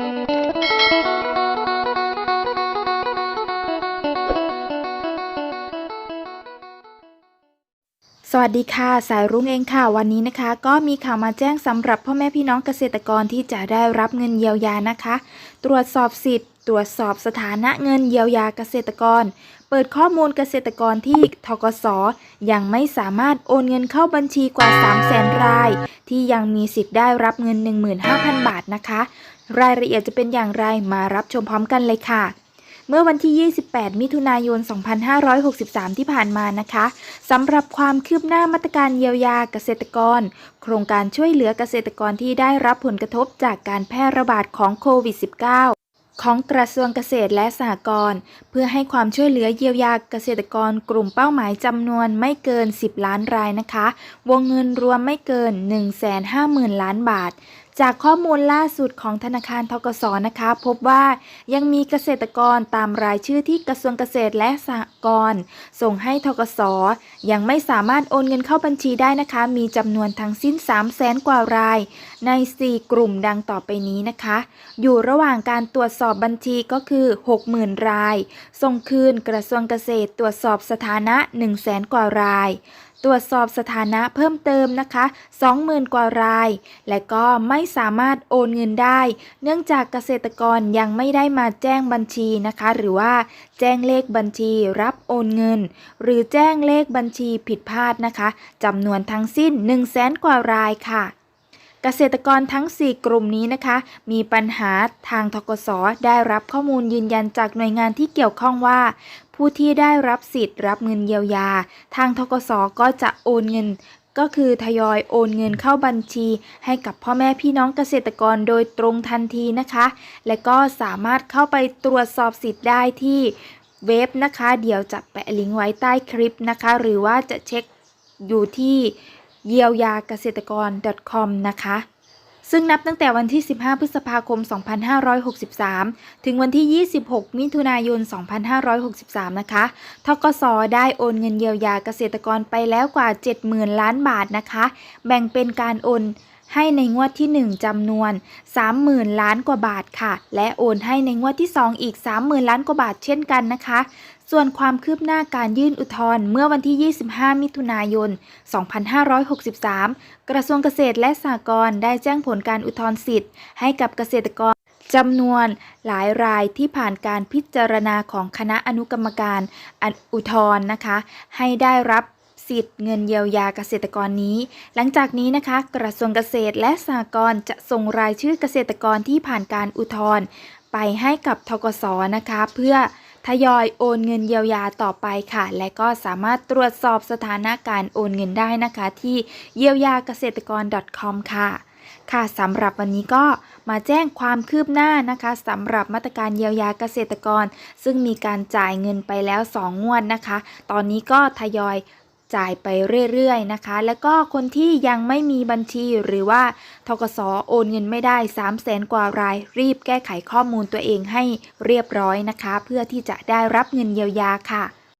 สวัสดีค่ะ สายรุ้งเองค่ะ วันนี้นะคะ ก็มีข่าวมาแจ้งสำหรับพ่อแม่พี่น้องเกษตรกรที่จะได้รับเงินเยียวยานะคะ ตรวจสอบสิทธิ์ ตรวจสอบสถานะเงินเยียวยาเกษตรกร เปิดข้อมูลเกษตรกรที่ทกสยังไม่สามารถโอนเงินเข้าบัญชีกว่า 3 0 0แสนราย ที่ยังมีสิทธิ์ได้รับเงิน 15,000 บาทนะคะ รายละเอียดจะเป็นอย่างไรมารับชมพร้อมกันเลยค่ะ เมื่อวันที่ 28 มิถุนายน 2563 ที่ผ่านมานะคะสำหรับความคืบหน้ามาตรการเยียวยาเกษตรกร โครงการช่วยเหลือเกษตรกรที่ได้รับผลกระทบจากการแพร่ระบาดของโควิด -19 ของกระทรวงเกษตรและสหกรณ์เพื่อให้ความช่วยเหลือเยียวยาเกษตรกรกลุ่มเป้าหมายจำนวนไม่เกิน 10 ล้านรายนะคะ วงเงินรวมไม่เกิน 150,000 ล้านบาทจากข้อมูลล่าสุดของธนาคารทกสนะคะ พบว่ายังมีเกษตรกรตามรายชื่อที่กระทรวงเกษตรและสหกรณ์ส่งให้ทกสยังไม่สามารถโอนเงินเข้าบัญชีได้นะคะ มีจำนวนทั้งสิ้น 3 0 0แสนกว่าราย ใน 4 กลุ่มดังต่อไปนี้นะคะ อยู่ระหว่างการตรวจสอบบัญชีก็คือ 60,000 ราย ส่งคืนกระทรวงเกษตรตรวจสอบสถานะ 1 0 0 0 0แสนกว่าราย ตรวจสอบสถานะเพิ่มเติมนะคะ 20,000 กว่าราย และก็ไม่สามารถโอนเงินได้ เนื่องจากเกษตรกรยังไม่ได้มาแจ้งบัญชีนะคะ หรือว่าแจ้งเลขบัญชีรับโอนเงิน หรือแจ้งเลขบัญชีผิดพลาดนะคะจำนวนทั้งสิ้น 1 0 0 0 0แสนกว่ารายค่ะ เกษตรกรทั้ง 4 กลุ่มนี้นะคะ มีปัญหาทางทกสได้รับข้อมูลยืนยันจากหน่วยงานที่เกี่ยวข้องว่า ผู้ที่ได้รับสิทธิ์รับเงินเยียวยา ทางทกสก็จะโอนเงิน ก็คือทยอยโอนเงินเข้าบัญชี ให้กับพ่อแม่พี่น้องเกษตรกรโดยตรงทันทีนะคะ และก็สามารถเข้าไปตรวจสอบสิทธิ์ได้ที่เว็บนะคะ เดี๋ยวจะแปะลิงก์ไว้ใต้คลิปนะคะ หรือว่าจะเช็คอยู่ที่ เยียวยาเกษตรกร .com นะคะ ซึ่งนับตั้งแต่วันที่ 15 พฤษภาคม 2563 ถึงวันที่ 26 มิถุนายน 2563 นะคะ ทกสได้โอนเงินเยียวยาเกษตรกรไปแล้วกว่า 70,000 ล้านบาทนะคะ แบ่งเป็นการโอน ให้ในงวดที่ 1จำนวน 30,000 ล้านกว่าบาทค่ะ และโอนให้ในงวดที่ 2 อีก 30,000 ล้านกว่าบาทเช่นกันนะคะ ส่วนความคืบหน้าการยื่นอุทธรณ์เมื่อวันที่ 25 มิถุนายน 2563 กระทรวงเกษตรและสหกรณ์ได้แจ้งผลการอุทธรณ์สิทธิ์ ให้กับเกษตรกรจำนวนหลายรายที่ผ่านการพิจารณาของคณะอนุกรรมการอุทธรณ์นะคะ ให้ได้รับ สิทธิ์เงินเยียวยาเกษตรกรนี้ หลังจากนี้นะคะ กระทรวงเกษตรและสหกรณ์จะส่งรายชื่อเกษตรกรที่ผ่านการอุทธรณ์ไปให้กับทกสนะคะ เพื่อทยอยโอนเงินเยียวยาต่อไปค่ะ และก็สามารถตรวจสอบสถานะการโอนเงินได้นะคะ ที่เยียวยาเกษตรกร .com ค่ะ ค่ะสำหรับวันนี้ก็มาแจ้งความคืบหน้านะคะสำหรับมาตรการเยียวยาเกษตรกร ซึ่งมีการจ่ายเงินไปแล้ว 2 งวดนะคะ ตอนนี้ก็ทยอย จ่ายไปเรื่อยๆนะคะ แล้วก็คนที่ยังไม่มีบัญชีหรือว่าทกสโอนเงินไม่ได้3 0 0แสนกว่าราย รีบแก้ไขข้อมูลตัวเองให้เรียบร้อยนะคะ เพื่อที่จะได้รับเงินเยียวยาค่ะ